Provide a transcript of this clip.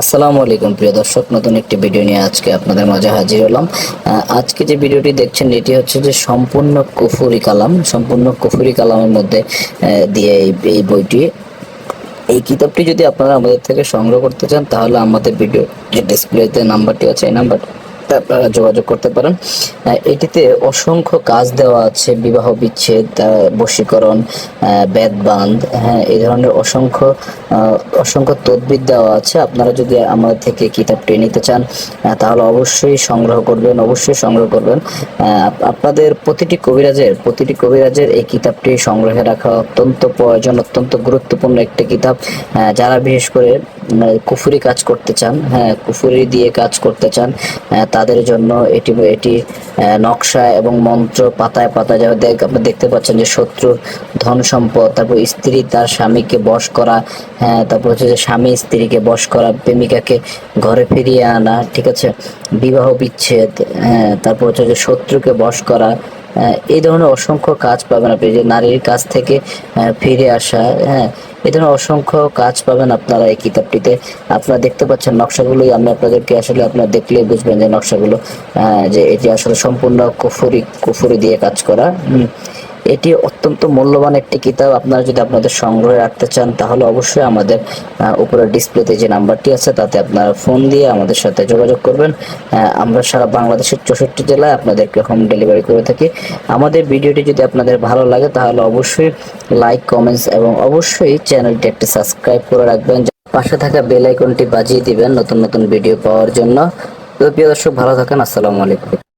আসসালামু আলাইকুম, প্রিয় দর্শক। নতুন একটি ভিডিও নিয়ে আজকে আপনাদের মাঝে হাজির হলাম। আজকে যে ভিডিওটি দেখছেন, এটি হচ্ছে যে সম্পূর্ণ কুফুরি কালাম। সম্পূর্ণ কুফুরি কালামের মধ্যে দিয়ে এই বইটি, এই কিতাবটি যদি আপনারা আমাদের থেকে সংগ্রহ করতে চান, তাহলে আমাদের ভিডিও যে ডিসপ্লেতে নাম্বারটি আছে, এই নাম্বার আপনারা যোগাযোগ করতে পারেন। এটিতে অসংখ্য কাজ দেওয়া আছে, বিবাহ বিচ্ছেদ বশীকরণ বেদবান্ধ হ্যাঁ এই ধরনের অসংখ্য অসংখ্য তদবির দেওয়া আছে। আপনারা যদি আমাদের থেকে কিতাবটি নিতে চান তাহলে অবশ্যই সংগ্রহ করবেন, অবশ্যই সংগ্রহ করবেন। আপনাদের প্রতিটি কবিরাজের প্রতিটি কবিরাজের এই কিতাবটি সংগ্রহে রাখা অত্যন্ত প্রয়োজন, অত্যন্ত গুরুত্বপূর্ণ একটি কিতাব। যারা বিশেষ করে কুফুরি কাজ করতে চান হ্যাঁ কুফুরি দিয়ে কাজ করতে চান তাদের জন্য এটি এটি নকশা এবং মন্ত্র পাতায় পাতায় দেখ, আপনি দেখতে পাচ্ছেন যে শত্রুর ধন সম্পদ, তারপর স্ত্রী তার স্বামীকে বশ করা হ্যাঁ তারপর হচ্ছে যে স্বামী স্ত্রীকে বশ করা, প্রেমিকাকে ঘরে ফিরিয়ে আনা, ঠিক আছে, বিবাহ বিচ্ছেদ হ্যাঁ তারপর হচ্ছে যে শত্রুকে বশ করা এই ধরনের অসংখ্য কাজ পাবেন আপনি, যে নারীর কাছ থেকে ফিরে আসা হ্যাঁ এই ধরনের অসংখ্য কাজ পাবেন আপনারা এই কিতাবটিতে আপনারা দেখতে পাচ্ছেন নকশাগুলোই, আমি আপনাদেরকে আসলে আপনারা দেখলে বুঝবেন যে নকশাগুলো যে এটি আসলে সম্পূর্ণ কুফুরি কুফুরি দিয়ে কাজ করা। এটি অত্যন্ত মূল্যবান একটি কিতাব। আপনারা যদি আপনাদের সংগ্রহে রাখতে চান, তাহলে অবশ্যই আমাদের উপরে ডিসপ্লেতে যে নাম্বারটি আছে, তাতে আপনারা ফোন দিয়ে আমাদের সাথে যোগাযোগ করবেন। আমরা সারা বাংলাদেশের চৌষট্টি জেলায় আপনাদেরকে হোম ডেলিভারি করে থাকি। আমাদের ভিডিওটি যদি আপনাদের ভালো লাগে, তাহলে অবশ্যই লাইক, কমেন্টস এবং অবশ্যই চ্যানেলটি একটি সাবস্ক্রাইব করে রাখবেন। পাশে থাকা বেল আইকনটি বাজিয়ে দিবেন নতুন নতুন ভিডিও পাওয়ার জন্য। তো প্রিয় দর্শক, ভালো থাকেন। আসসালামু আলাইকুম।